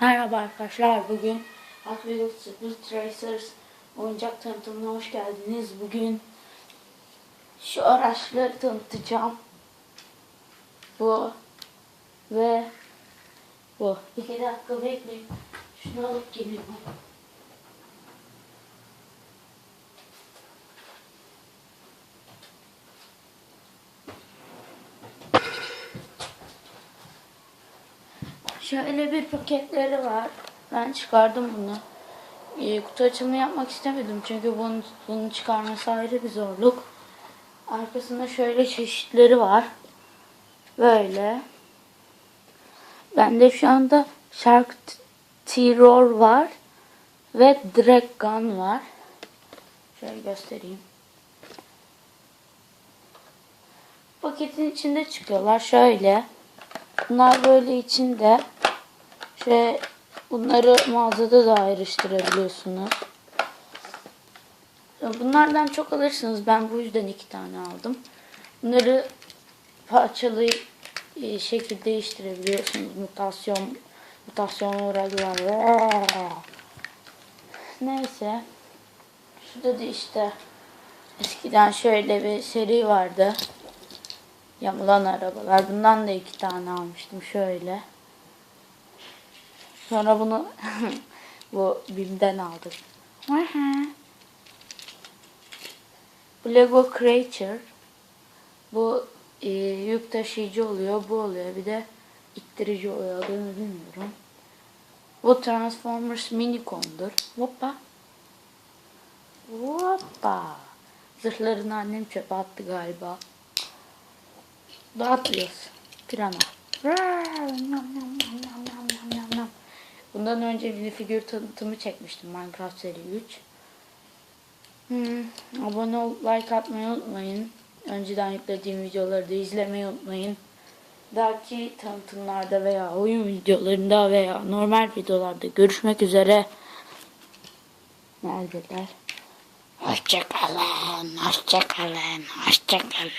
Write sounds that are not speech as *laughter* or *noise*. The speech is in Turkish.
Merhaba arkadaşlar. Bugün Hot Wheels Speed Racers oyuncak tanıtımına hoş geldiniz. Bugün şu araçları tanıtacağım. Bu ve bu. İki dakika bekleyin. Şunu alıp geliyorum. Şöyle bir paketleri var. Ben çıkardım bunu. Ee, kutu açılımı yapmak istemedim çünkü bunun, bunu çıkarması ayrı bir zorluk. Arkasında şöyle çeşitleri var. Böyle. Bende şu anda Shark Terror var. Ve Dragon var. Şöyle göstereyim. Paketin içinde çıkıyorlar. Şöyle. Bunlar böyle içinde. Şey bunları mağazada da ayrıştırabiliyorsunuz. Bunlardan çok alırsınız. Ben bu yüzden iki tane aldım. Bunları parçalayıp e, şekil değiştirebiliyorsunuz. Mutasyon mutasyona uğradılar. Neyse. Şurada da işte eskiden şöyle bir seri vardı. Yamulan arabalar. Bundan da iki tane almıştım şöyle. Sonra bunu *laughs* bu BİM'den aldık. Bu Lego Creature. Bu e, yük taşıyıcı oluyor. Bu oluyor. Bir de ittirici oluyor. Adını bilmiyorum. Bu Transformers Minicon'dur. Hoppa. Hoppa. Zırhlarını annem çöpe attı galiba. Dağıtıyoruz. Pirana. Bundan önce bir figür tanıtımı çekmiştim Minecraft seri 3. Hmm, abone ol, like atmayı unutmayın. Önceden yüklediğim videoları da izlemeyi unutmayın. Belki tanıtımlarda veya oyun videolarında veya normal videolarda görüşmek üzere. Neredeler? Hoşçakalın, hoşçakalın, hoşçakalın.